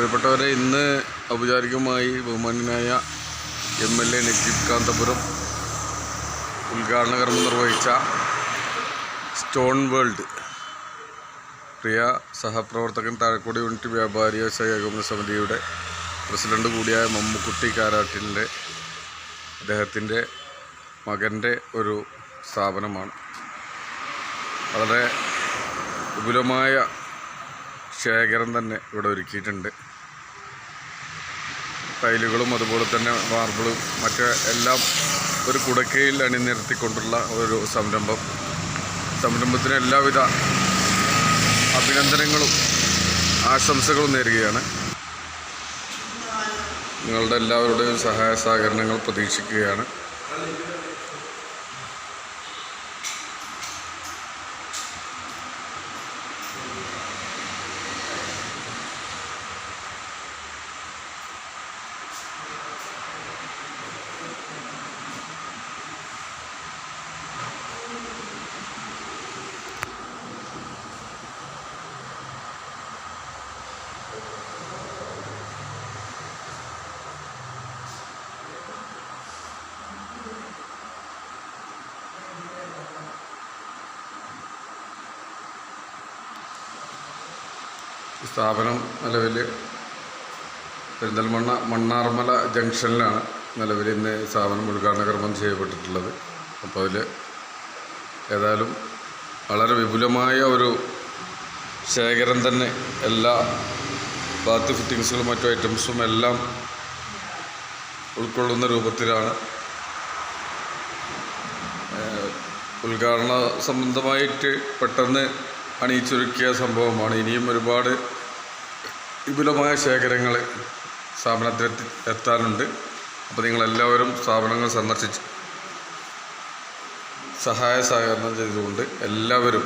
പ്രിയപ്പെട്ടവരെ ഇന്ന് ഔപചാരികമായി ബഹുമാന്യനായ M L A Najeeb Kanthapuram ഉദ്ഘാടന കർമ്മം നിർവഹിച്ച സ്റ്റോൺ വേൾഡ് പ്രിയ സഹപ്രവർത്തകൻ താഴക്കോട് യൂണിറ്റ് വ്യാപാരി വ്യവസായ ഏകോപന സമിതിയുടെ പ്രസിഡന്റ് കൂടിയായ മമ്മുക്കുട്ടി കാരാട്ടിന്റെ അദ്ദേഹത്തിന്റെ മകന്റെ ഒരു സ്ഥാപനമാണ്. വളരെ വിപുലമായ ശേഖരം തന്നെ ഇവിടെ ഒരുക്കിയിട്ടുണ്ട്. ടൈലുകളും അതുപോലെ തന്നെ മാർബിളും മറ്റ് എല്ലാം ഒരു കുടക്കയിൽ അണിനിരത്തിക്കൊണ്ടുള്ള ഒരു സംരംഭം. സംരംഭത്തിന് എല്ലാവിധ അഭിനന്ദനങ്ങളും ആശംസകളും നേരുകയാണ്. നിങ്ങളുടെ എല്ലാവരുടെയും സഹായ സഹകരണങ്ങൾ പ്രതീക്ഷിക്കുകയാണ്. സ്ഥാപനം നിലവിൽ പെരിന്തൽമണ്ണ മണ്ണാർമല ജംഗ്ഷനിലാണ് നിലവിൽ ഇന്ന് സ്ഥാപനം ഉദ്ഘാടന കർമ്മം ചെയ്യപ്പെട്ടിട്ടുള്ളത്. അപ്പോൾ അതിൽ ഏതായാലും വളരെ വിപുലമായ ഒരു ശേഖരം തന്നെ എല്ലാ ബാത്ത് ഫിറ്റിങ്സുകളും മറ്റു ഐറ്റംസും എല്ലാം ഉൾക്കൊള്ളുന്ന രൂപത്തിലാണ് ഉദ്ഘാടന സംബന്ധമായിട്ട് പെട്ടെന്ന് അണിയിച്ചൊരുക്കിയ സംഭവമാണ്. ഇനിയും ഒരുപാട് വിപുലമായ ശേഖരങ്ങൾ സ്ഥാപനത്തിൽ എത്തി എത്താനുണ്ട്. അപ്പോൾ നിങ്ങളെല്ലാവരും സ്ഥാപനങ്ങൾ സന്ദർശിച്ച് സഹായ സഹകരണം ചെയ്തുകൊണ്ട് എല്ലാവരും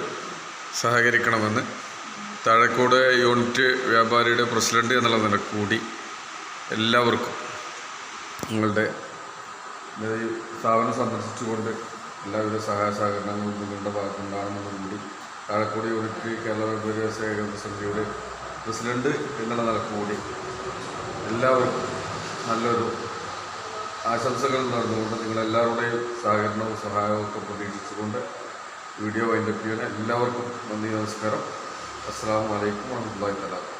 സഹകരിക്കണമെന്ന് താഴെക്കൂടെ യൂണിറ്റ് വ്യാപാരിയുടെ പ്രസിഡന്റ് എന്നുള്ള നിലയ്ക്ക് കൂടി എല്ലാവർക്കും നിങ്ങളുടെ സ്ഥാപനം സന്ദർശിച്ചുകൊണ്ട് എല്ലാവിധ സഹായ സഹകരണങ്ങളും നിങ്ങളുടെ ഭാഗത്തുണ്ടാകുന്നതും കൂടി താഴെക്കൂടി യൂണിറ്റ് കേരള വിദ്യാഭ്യാസ ഏകോപന സമിതിയുടെ പ്രസിഡന്റ് എന്നുള്ള നിലയ്ക്ക് കൂടി എല്ലാവർക്കും നല്ലൊരു ആശംസകൾ നടന്നുകൊണ്ട് നിങ്ങളെല്ലാവരുടെയും സഹകരണവും സഹായവും ഒക്കെ പ്രതീക്ഷിച്ചുകൊണ്ട് വീഡിയോ വൈൻഡപ്പ് ചെയ്യുന്ന എല്ലാവർക്കും നന്ദി നമസ്കാരം. അസ്സാം വലൈക്കും വാഹമത്തല്ലാ തല